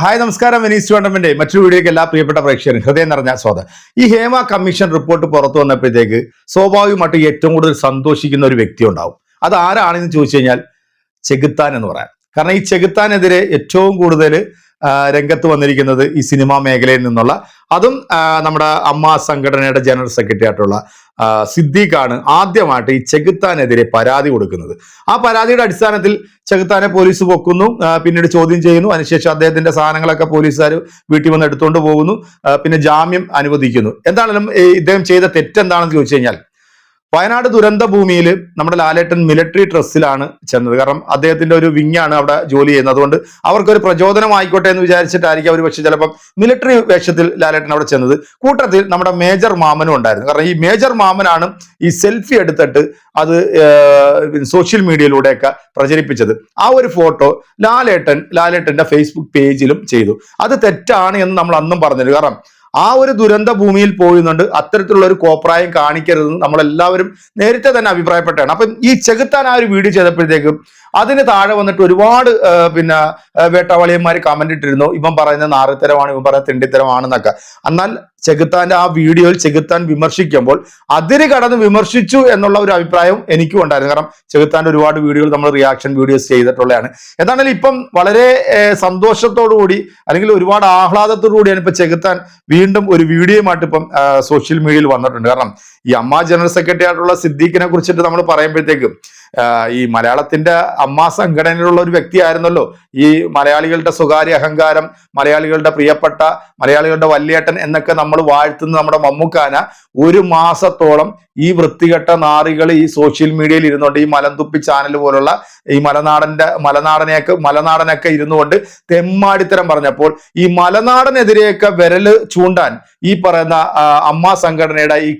Hi നമസ്കാരം. Venice tournament മറ്റൊരു വീഡിയോയ്ക്ക് എല്ലാ പ്രിയപ്പെട്ട പ്രേക്ഷകരും ഹൃദയം നിറഞ്ഞ സ്വാഗതം. ഈ ഹേമ കമ്മീഷൻ റിപ്പോർട്ട് പുറത്തു വന്നപ്പോഴത്തേക്ക് സ്വാഭാവികമായിട്ട് ഏറ്റവും കൂടുതൽ സന്തോഷിക്കുന്ന ഒരു വ്യക്തി ഉണ്ടാവും. അത് ആരാണെന്ന് ചോദിച്ചു കഴിഞ്ഞാൽ ചെകുത്താൻ എന്ന് പറയാം. കാരണം ഈ ചെകുത്താനെതിരെ ഏറ്റവും കൂടുതൽ രംഗത്ത് വന്നിരിക്കുന്നത് ഈ സിനിമാ മേഖലയിൽ നിന്നുള്ള. അതും നമ്മുടെ അമ്മ സംഘടനയുടെ ജനറൽ സെക്രട്ടറി ആയിട്ടുള്ള സിദ്ദീഖാണ് ആദ്യമായിട്ട് ഈ ചെകുത്താനെതിരെ പരാതി കൊടുക്കുന്നത്. ആ പരാതിയുടെ അടിസ്ഥാനത്തിൽ ചെകുത്താനെ പോലീസ് പൊക്കുന്നു പിന്നീട് ചോദ്യം ചെയ്യുന്നു. അതിനുശേഷം അദ്ദേഹത്തിന്റെ സാധനങ്ങളൊക്കെ പോലീസുകാർ വീട്ടിൽ വന്ന് എടുത്തുകൊണ്ട് പോകുന്നു പിന്നെ ജാമ്യം അനുവദിക്കുന്നു. എന്താണെങ്കിലും ഇദ്ദേഹം ചെയ്ത തെറ്റെന്താണെന്ന് ചോദിച്ചു കഴിഞ്ഞാൽ വയനാട് ദുരന്ത ഭൂമിയിൽ നമ്മുടെ ലാലേട്ടൻ മിലിറ്ററി ഡ്രസ്സിലാണ് ചെന്നത്. കാരണം അദ്ദേഹത്തിന്റെ ഒരു വിങ്ങാണ് അവിടെ ജോലി ചെയ്യുന്നത്. അതുകൊണ്ട് അവർക്കൊരു പ്രചോദനം ആയിക്കോട്ടെ എന്ന് വിചാരിച്ചിട്ടായിരിക്കും അവർ പക്ഷെ ചിലപ്പം മിലിറ്ററി വേഷത്തിൽ ലാലേട്ടൻ അവിടെ ചെന്നത്. കൂട്ടത്തിൽ നമ്മുടെ മേജർ മാമനും ഉണ്ടായിരുന്നു. കാരണം ഈ മേജർ മാമനാണ് ഈ സെൽഫി എടുത്തിട്ട് അത് സോഷ്യൽ മീഡിയയിലൂടെയൊക്കെ പ്രചരിപ്പിച്ചത്. ആ ഒരു ഫോട്ടോ ലാലേട്ടൻ ലാലേട്ടന്റെ ഫേസ്ബുക്ക് പേജിലും ചെയ്തു. അത് തെറ്റാണ് എന്ന് നമ്മൾ അന്നും പറഞ്ഞത് കാരണം ആ ഒരു ദുരന്ത ഭൂമിയിൽ പോയുന്നുണ്ട് അത്തരത്തിലുള്ള ഒരു കോപ്രായം കാണിക്കരുതെന്ന് നമ്മളെല്ലാവരും നേരത്തെ തന്നെ അഭിപ്രായപ്പെട്ടാണ് അപ്പം ഈ ചെകുത്താൻ ആ ഒരു വീഡിയോ ചെയ്തപ്പോഴത്തേക്കും അതിന് താഴെ വന്നിട്ട് ഒരുപാട് പിന്നെ വേട്ടവാളിയന്മാർ കമന്റ് ഇട്ടിരുന്നു. ഇവൻ പറയുന്ന നാറിത്തരമാണ് ഇവൻ പറയുന്ന തിണ്ടിത്തരമാണെന്നൊക്കെ. എന്നാൽ ചെകുത്താന്റെ ആ വീഡിയോയിൽ ചെകുത്താൻ വിമർശിക്കുമ്പോൾ അതിര് കടന്ന് വിമർശിച്ചു എന്നുള്ള ഒരു അഭിപ്രായം എനിക്കും ഉണ്ടായിരുന്നു. കാരണം ചെകുത്താന്റെ ഒരുപാട് വീഡിയോകൾ നമ്മൾ റിയാക്ഷൻ വീഡിയോസ് ചെയ്തിട്ടുള്ളതാണ്. എന്താണെങ്കിലും ഇപ്പം വളരെ സന്തോഷത്തോടു കൂടി അല്ലെങ്കിൽ ഒരുപാട് ആഹ്ലാദത്തോടു കൂടിയാണ് ഇപ്പൊ ചെകുത്താൻ വീണ്ടും ഒരു വീഡിയോയുമായിട്ട് ഇപ്പം സോഷ്യൽ മീഡിയയിൽ വന്നിട്ടുണ്ട്. കാരണം ഈ അമ്മ ജനറൽ സെക്രട്ടറി ആയിട്ടുള്ള സിദ്ദീഖിനെ കുറിച്ചിട്ട് നമ്മൾ പറയുമ്പോഴത്തേക്കും ഈ മലയാളത്തിന്റെ അമ്മ സംഘടനയിലുള്ള ഒരു വ്യക്തിയായിരുന്നല്ലോ. ഈ മലയാളികളുടെ സ്വകാര്യ അഹങ്കാരം മലയാളികളുടെ പ്രിയപ്പെട്ട മലയാളികളുടെ വല്യേട്ടൻ എന്നൊക്കെ നമ്മൾ വാഴ്ത്തുന്ന നമ്മുടെ മമ്മൂക്കാന ഒരു മാസത്തോളം ഈ വൃത്തികെട്ട നാറികൾ ഈ സോഷ്യൽ മീഡിയയിൽ ഇരുന്നുകൊണ്ട് ഈ മലന്തുപ്പി ചാനൽ പോലുള്ള ഈ മലനാടന്റെ മലനാടനെയൊക്കെ മലനാടനൊക്കെ ഇരുന്നുകൊണ്ട് തെമ്മാടിത്തരം പറഞ്ഞപ്പോൾ ഈ മലനാടനെതിരെയൊക്കെ വിരൽ ചൂണ്ടാൻ ഈ പറയുന്ന അമ്മ സംഘടനയുടെ ഈ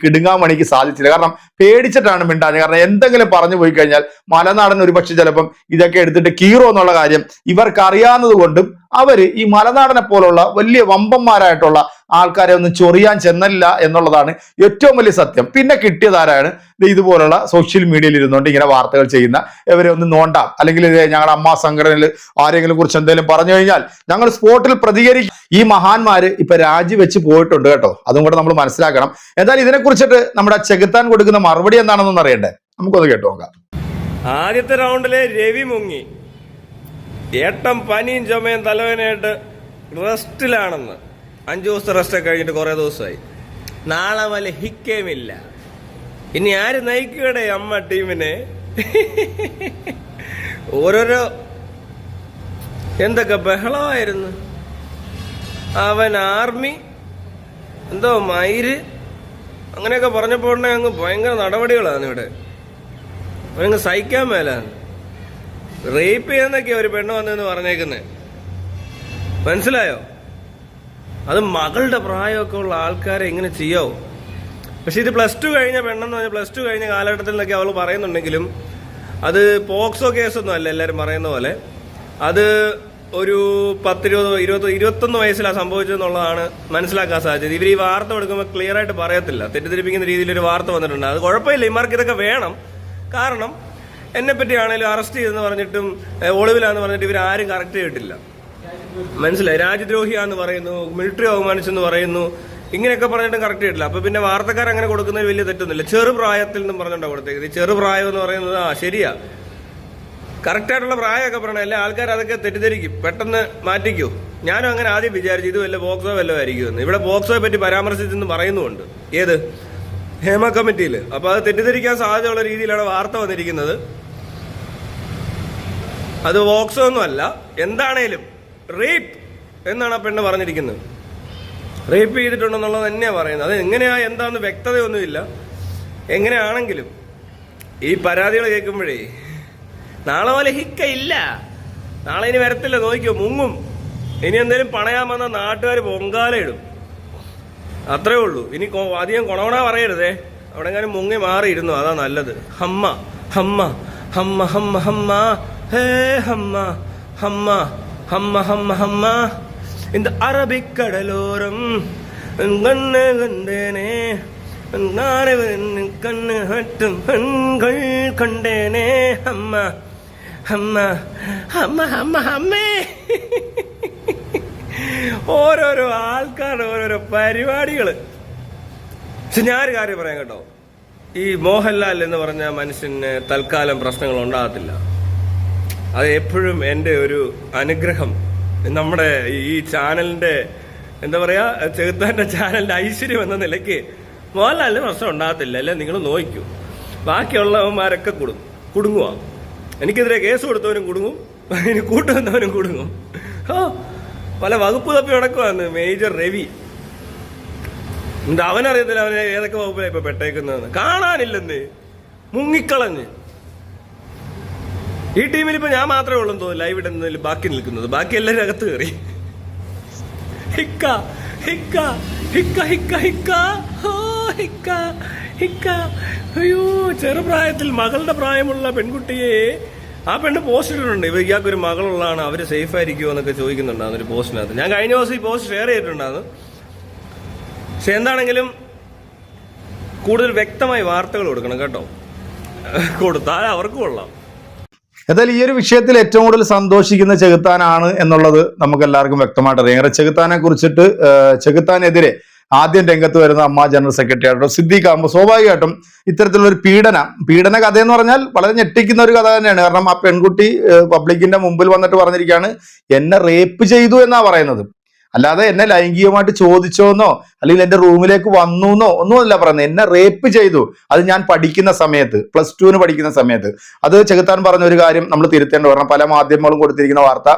കിടുങ്ങാമണിക്ക് സാധിച്ചില്ല. കാരണം പേടിച്ചിട്ടാണ് മിണ്ടാഞ്ഞ് കാരണം എന്തെങ്കിലും പറഞ്ഞു പോയി കഴിഞ്ഞാൽ മലനാടൻ ഒരുപക്ഷെ ചിലപ്പം ഇതൊക്കെ എടുത്തിട്ട് കീറോ എന്നുള്ള കാര്യം ഇവർക്ക് അറിയാവുന്നത് കൊണ്ടും അവർ ഈ മലനാടനെ പോലുള്ള വലിയ വമ്പന്മാരായിട്ടുള്ള ആൾക്കാരെ ഒന്നും ചൊറിയാൻ ചെന്നില്ല എന്നുള്ളതാണ് ഏറ്റവും വലിയ സത്യം. പിന്നെ കിട്ടിയതാരാണ് ഇതുപോലുള്ള സോഷ്യൽ മീഡിയയിൽ ഇരുന്നുകൊണ്ട് ഇങ്ങനെ വാർത്തകൾ ചെയ്യുന്ന ഇവരെ ഒന്ന് നോണ്ടാം. അല്ലെങ്കിൽ ഞങ്ങളുടെ അമ്മാ സംഘടനയിൽ ആരെങ്കിലും കുറിച്ച് എന്തെങ്കിലും പറഞ്ഞു കഴിഞ്ഞാൽ ഞങ്ങൾ സ്പോട്ടിൽ പ്രതികരിക്കും ഈ മഹാന്മാര് ഇപ്പൊ രാജിവെച്ച് പോയിട്ടുണ്ട് കേട്ടോ. അതും കൂടെ നമ്മൾ മനസ്സിലാക്കണം. എന്തായാലും ഇതിനെ കുറിച്ചിട്ട് നമ്മുടെ ചെകുത്താൻ കൊടുക്കുന്ന മറുപടി എന്താണെന്നൊന്നും അറിയണ്ടേ? നമുക്കൊന്ന് കേട്ടു നോക്കാം. ആദ്യത്തെ റൗണ്ടിലെ രവി മുങ്ങി. ഏട്ടം പനിയും ചുമയും തലവേനയായിട്ട് റെസ്റ്റിലാണെന്ന്. അഞ്ചു ദിവസത്തെ റെസ്റ്റ് ഒക്കെ കഴിഞ്ഞിട്ട് കുറേ ദിവസമായി. നാളെ വല്ല ഹിക്കേമില്ല. ഇനി ആര് നയിക്കുകയുടെ അമ്മ ടീമിനെ? ഓരോരോ എന്തൊക്കെ ബഹളമായിരുന്നു. അവൻ ആർമി എന്തോ മയിര് അങ്ങനെയൊക്കെ പറഞ്ഞപ്പോൾ അങ്ങ് ഭയങ്കര നടപടികളാണ് ഇവിടെ. അവനങ്ങ് സഹിക്കാൻ മേലാണ്. റേപ്പ് ചെയ്യുന്നൊക്കെയാ ഒരു പെണ്ണ് വന്നെന്ന് പറഞ്ഞേക്കുന്നത് മനസ്സിലായോ? അത് മകളുടെ പ്രായമൊക്കെ ഉള്ള ആൾക്കാരെ ഇങ്ങനെ ചെയ്യാവോ. പക്ഷെ ഇത് പ്ലസ് ടു കഴിഞ്ഞ പെണ്ണെന്ന് പറഞ്ഞാൽ പ്ലസ് ടു കഴിഞ്ഞ കാലഘട്ടത്തിൽ നിന്നൊക്കെ അവൾ പറയുന്നുണ്ടെങ്കിലും അത് പോക്സോ കേസൊന്നും അല്ല എല്ലാവരും പറയുന്ന പോലെ. അത് ഒരു പത്തിരുപത് ഇരുപത് ഇരുപത്തൊന്ന് വയസ്സിലാണ് സംഭവിച്ചതെന്നുള്ളതാണ് മനസ്സിലാക്കാൻ സാധിച്ചത്. ഇവർ ഈ വാർത്ത കൊടുക്കുമ്പോൾ ക്ലിയർ ആയിട്ട് പറയത്തില്ല. തെറ്റിദ്ധരിപ്പിക്കുന്ന രീതിയിൽ ഒരു വാർത്ത വന്നിട്ടുണ്ട്. അത് കുഴപ്പമില്ല. ഇമാർക്ക് ഇതൊക്കെ വേണം. കാരണം എന്നെ പറ്റിയാണെങ്കിലും അറസ്റ്റ് ചെയ്തെന്ന് പറഞ്ഞിട്ടും ഒളിവിലാന്ന് പറഞ്ഞിട്ട് ഇവർ ആരും കറക്റ്റ് ചെയ്തിട്ടില്ല. മനസ്സിലായി? രാജ്യദ്രോഹിയാന്ന് പറയുന്നു മിലിറ്ററി അവമാനിച്ചെന്ന് പറയുന്നു ഇങ്ങനെയൊക്കെ പറഞ്ഞിട്ടും കറക്റ്റ് ചെയ്തിട്ടില്ല. അപ്പൊ പിന്നെ വാർത്തക്കാർ അങ്ങനെ കൊടുക്കുന്നതിൽ വലിയ തെറ്റൊന്നുമില്ല. ചെറുപ്രായത്തിൽ നിന്നും പറഞ്ഞിട്ടാണ് കൊടുത്തേക്കുന്നത് ചെറുപ്രായം എന്ന് പറയുന്നത് ആ ശരിയാ. കറക്റ്റായിട്ടുള്ള പ്രായമൊക്കെ പറയണം അല്ലെ? ആൾക്കാർ അതൊക്കെ തെറ്റിദ്ധരിക്കും. പെട്ടെന്ന് മാറ്റിക്കോ. ഞാനും അങ്ങനെ ആദ്യം വിചാരിച്ചു ഇത് വല്ല ബോക്സോ വല്ലതും ആയിരിക്കുമെന്ന്. ഇവിടെ ബോക്സോയെ പറ്റി പരാമർശിച്ചെന്ന് പറയുന്നുമുണ്ട്. ഏത്? ഹേമ കമ്മിറ്റിയിൽ. അപ്പൊ അത് തെറ്റിദ്ധരിക്കാൻ സാധ്യതയുള്ള രീതിയിലാണ് വാർത്ത വന്നിരിക്കുന്നത്. അത് വോക്സോ ഒന്നും അല്ല. എന്താണേലും റേപ്പ് എന്നാണ് ആ പെണ്ണ് പറഞ്ഞിരിക്കുന്നത്. റേപ്പ് ചെയ്തിട്ടുണ്ടെന്നുള്ളത് തന്നെയാണ് പറയുന്നത്. അത് എങ്ങനെയാ എന്താന്ന് വ്യക്തതയൊന്നുമില്ല. എങ്ങനെയാണെങ്കിലും ഈ പരാതികൾ കേൾക്കുമ്പോഴേ നാളെ പോലെ ഹിക്ക ഇല്ല. നാളെ ഇനി വരത്തില്ല നോക്കിയോ മുങ്ങും. ഇനി എന്തേലും പണയാൻ വന്നാൽ നാട്ടുകാർ പൊങ്കാല ഇടും. അത്രേ ഉള്ളൂ ഇനി കൊ- അധികം കൊണവണ പറയരുതേ അവിടെ എങ്ങാനും മുങ്ങി മാറിയിരുന്നു അതാ നല്ലത് ഹമ്മ ഹമ്മ ഹമ്മ ഹമ്മ ഹമ്മ ഹേ ഹമ്മ ഹമ്മ ഹമ്മ ഹമ്മ ഹമ്മ இந்த அரபிக்கடலோரம் கண்ணு கண்டேனே நாரவன் கண்ணு ஹட்டும் கண்கள் கண்டேனே அம்மா அம்மா அம்மா அம்மா அம்மே ഓരോരോ ആൾക്കാരുടെ ഓരോരോ പരിപാടികൾ പക്ഷെ ഞാനൊരു കാര്യം പറയാം കേട്ടോ. ഈ മോഹൻലാൽ എന്ന് പറഞ്ഞ മനുഷ്യന് തൽക്കാലം പ്രശ്നങ്ങൾ ഉണ്ടാകത്തില്ല. അത് എപ്പോഴും എന്റെ ഒരു അനുഗ്രഹം. നമ്മുടെ ഈ ചാനലിന്റെ എന്താ പറയാ ചെറുത്താന്റെ ചാനലിന്റെ ഐശ്വര്യം എന്ന നിലയ്ക്ക് മോഹൻലാലിന് പ്രശ്നം ഉണ്ടാകത്തില്ല. അല്ലെ? നിങ്ങൾ നോക്കൂ ബാക്കിയുള്ളവന്മാരൊക്കെ കുടുങ്ങും കുടുങ്ങുക എനിക്കെതിരെ കേസ് കൊടുത്തവനും കുടുങ്ങും. ഇനി കൂട്ടുവന്നവനും കുടുങ്ങും. ഓ പല വകുപ്പ് തപ്പി നടക്കുവാണ് മേജർ രവി. എന്താ അവനറിയത്തില്ല അവനെ ഏതൊക്കെ വകുപ്പിലാണ് ഇപ്പൊ പെട്ടേക്കുന്നതെന്ന്. കാണാനില്ലെന്ന്. മുങ്ങിക്കളഞ്ഞ്. ഈ ടീമിൽ ഇപ്പൊ ഞാൻ മാത്രമേ ഉള്ളൂ തോന്നുന്നു ലൈവ് ഇടുന്നതിൽ ബാക്കി നിൽക്കുന്നത്. ബാക്കി എല്ലാവരും അകത്ത് കയറി. ഹിക്ക. അയ്യോ ചെറുപ്രായത്തിൽ മകളുടെ പ്രായമുള്ള പെൺകുട്ടിയെ ആ പെണ്ണ് പോസ്റ്റ് ഇട്ടിട്ടുണ്ട്. ഇവ ഇയാൾക്കൊരു മകളുള്ളതാണ് അവർ സേഫ് ആയിരിക്കുമോ എന്നൊക്കെ ചോദിക്കുന്നുണ്ടായിരുന്നു ഒരു പോസ്റ്റിനകത്ത്. ഞാൻ കഴിഞ്ഞ ദിവസം ഈ പോസ്റ്റ് ഷെയർ ചെയ്തിട്ടുണ്ടായിരുന്നു. പക്ഷെ എന്താണെങ്കിലും കൂടുതൽ വ്യക്തമായി വാർത്തകൾ കൊടുക്കണം കേട്ടോ. കൊടുത്താൽ അവർക്ക് കൊള്ളാം. എന്തായാലും ഈ ഒരു വിഷയത്തിൽ ഏറ്റവും കൂടുതൽ സന്തോഷിക്കുന്ന ചെകുത്താനാണ് എന്നുള്ളത് നമുക്ക് എല്ലാവർക്കും വ്യക്തമായിട്ട് അറിയാം. ചെകുത്താനെ കുറിച്ചിട്ട് ചെകുത്താനെതിരെ ആദ്യം രംഗത്ത് വരുന്ന അമ്മ ജനറൽ സെക്രട്ടറി ആയിട്ടോ സിദ്ദീഖ് ആകുമ്പോൾ സ്വാഭാവികമായിട്ടും ഇത്തരത്തിലുള്ള ഒരു പീഡന പീഡന കഥ എന്ന് പറഞ്ഞാൽ വളരെ ഞെട്ടിക്കുന്ന ഒരു കഥ തന്നെയാണ്. കാരണം ആ പെൺകുട്ടി പബ്ലിക്കിന്റെ മുമ്പിൽ വന്നിട്ട് പറഞ്ഞിരിക്കുകയാണ് എന്നെ റേപ്പ് ചെയ്തു എന്നാ പറയുന്നത്. അല്ലാതെ എന്നെ ലൈംഗികമായിട്ട് ചോദിച്ചോന്നോ അല്ലെങ്കിൽ എന്റെ റൂമിലേക്ക് വന്നു എന്നോ ഒന്നുമല്ല പറയുന്നത്. എന്നെ റേപ്പ് ചെയ്തു. അത് ഞാൻ പഠിക്കുന്ന സമയത്ത് പ്ലസ് ടുവിന് പഠിക്കുന്ന സമയത്ത്. അത് ചെകുത്താൻ പറഞ്ഞ ഒരു കാര്യം നമ്മൾ തിരുത്തേണ്ട കാരണം പല മാധ്യമങ്ങളും കൊടുത്തിരിക്കുന്ന വാർത്ത.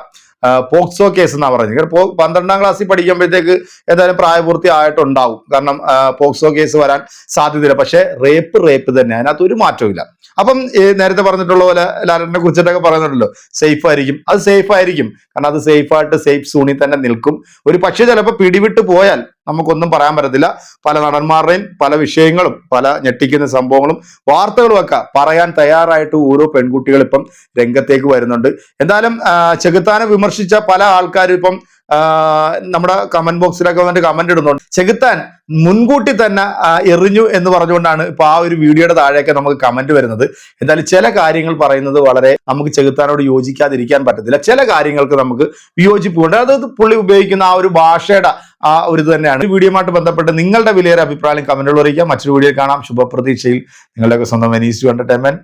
പോക്സോ കേസ് എന്നാ പറഞ്ഞത് കാരണം പന്ത്രണ്ടാം ക്ലാസ്സിൽ പഠിക്കുമ്പോഴത്തേക്ക് എന്തായാലും പ്രായപൂർത്തി ആയിട്ടുണ്ടാവും കാരണം പോക്സോ കേസ് വരാൻ സാധ്യതയില്ല. പക്ഷെ റേപ്പ് റേപ്പ് തന്നെ. അതിനകത്ത് ഒരു മാറ്റവും അപ്പം നേരത്തെ പറഞ്ഞിട്ടുള്ള പോലെ ലാലനെ കുറിച്ചിട്ടൊക്കെ പറയുന്നുണ്ടല്ലോ. സേഫ് ആയിരിക്കും. അത് സേഫ് ആയിരിക്കും. കാരണം അത് സേഫ് ആയിട്ട് സേഫ് സൂണിൽ തന്നെ നിൽക്കും. ഒരു പക്ഷേ ചിലപ്പോൾ പിടിവിട്ട് പോയാൽ നമുക്കൊന്നും പറയാൻ പറ്റത്തില്ല. പല നടന്മാരുടെയും പല വിഷയങ്ങളും പല ഞെട്ടിക്കുന്ന സംഭവങ്ങളും വാർത്തകളും ഒക്കെ പറയാൻ തയ്യാറായിട്ട് ഓരോ പെൺകുട്ടികൾ ഇപ്പം രംഗത്തേക്ക് വരുന്നുണ്ട്. എന്തായാലും ചെകുത്താനെ വിമർശിച്ച പല ആൾക്കാരും ഇപ്പം നമ്മുടെ കമന്റ് ബോക്സിലൊക്കെ വന്നിട്ട് കമന്റ് ഇടുന്നുണ്ട്. ചെകുത്താൻ മുൻകൂട്ടി തന്നെ എറിഞ്ഞു എന്ന് പറഞ്ഞുകൊണ്ടാണ് ഇപ്പൊ ആ ഒരു വീഡിയോയുടെ താഴെയൊക്കെ നമുക്ക് കമന്റ് വരുന്നത്. എന്തായാലും ചില കാര്യങ്ങൾ പറയുന്നത് വളരെ നമുക്ക് ചെകുത്താനോട് യോജിക്കാതിരിക്കാൻ പറ്റത്തില്ല. ചില കാര്യങ്ങൾക്ക് നമുക്ക് വിയോജിപ്പുണ്ട്. അത് പുള്ളി ഉപയോഗിക്കുന്ന ആ ഒരു ഭാഷയുടെ ആ ഒരു തന്നെയാണ്. ഈ വീഡിയോയുമായിട്ട് ബന്ധപ്പെട്ട് നിങ്ങളുടെ വിലയേറെ അഭിപ്രായം കമന്റുകൾ അറിയിക്കാം. മറ്റൊരു വീഡിയോ കാണാം. ശുഭപ്രതീക്ഷയിൽ. നിങ്ങളുടെയൊക്കെ സ്വന്തം വെനീസ് എന്റർടൈൻമെന്റ്